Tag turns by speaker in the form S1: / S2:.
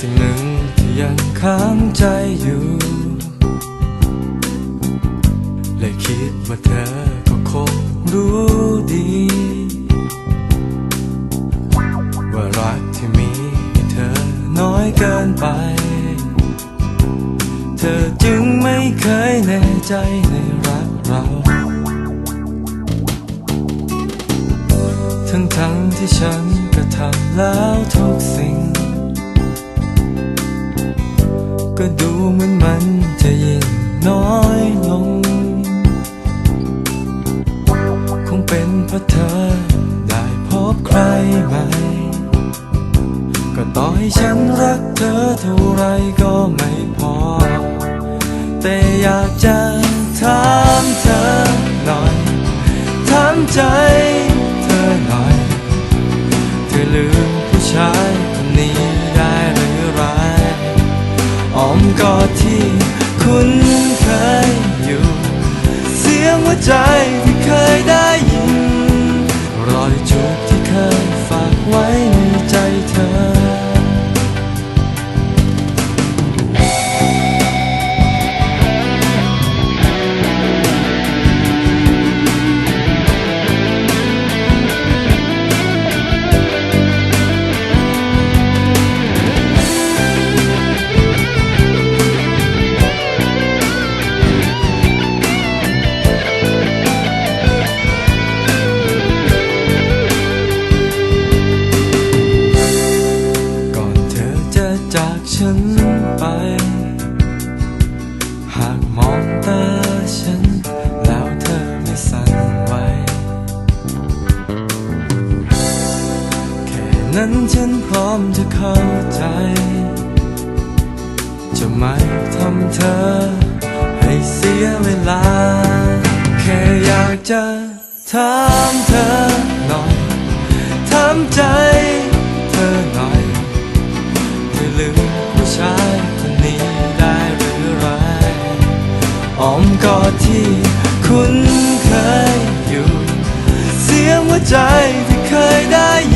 S1: สิ่งหนึ่งที่ยังค้างใจอยู่ เลยคิดว่าเธอก็คงรู้ดี ว่ารักที่มีเธอน้อยเกินไป เธอจึงไม่เคยแน่ใจในรักเรา ทั้งทั้งที่ฉันก็ทำแล้วทุกสิ่ง ก็ดูเหมือนมันจะยิ่งน้อยลง คงเป็นเพราะเธอได้พบใครใหม่ก็ต่อให้ฉันรักเธอเท่าไรก็ไม่พอ แต่อยากจะถามเธอหน่อยถามใจเธอหน่อย เธอลืมผู้ชาย กอดที่คุ้นเคยอยู่ เสียงหัวใจ ฉันไป หากมองตาฉัน แล้วเธอไม่สั่นไหวแค่นั้นฉันพร้อมจะเข้าใจ จะไม่ทำเธอ ให้เสียเวลา แค่อยากจะถามเธอหน่อยถามใจ ที่คุ้นเคยอยู่ เสียงหัวใจที่เคยได้ยิน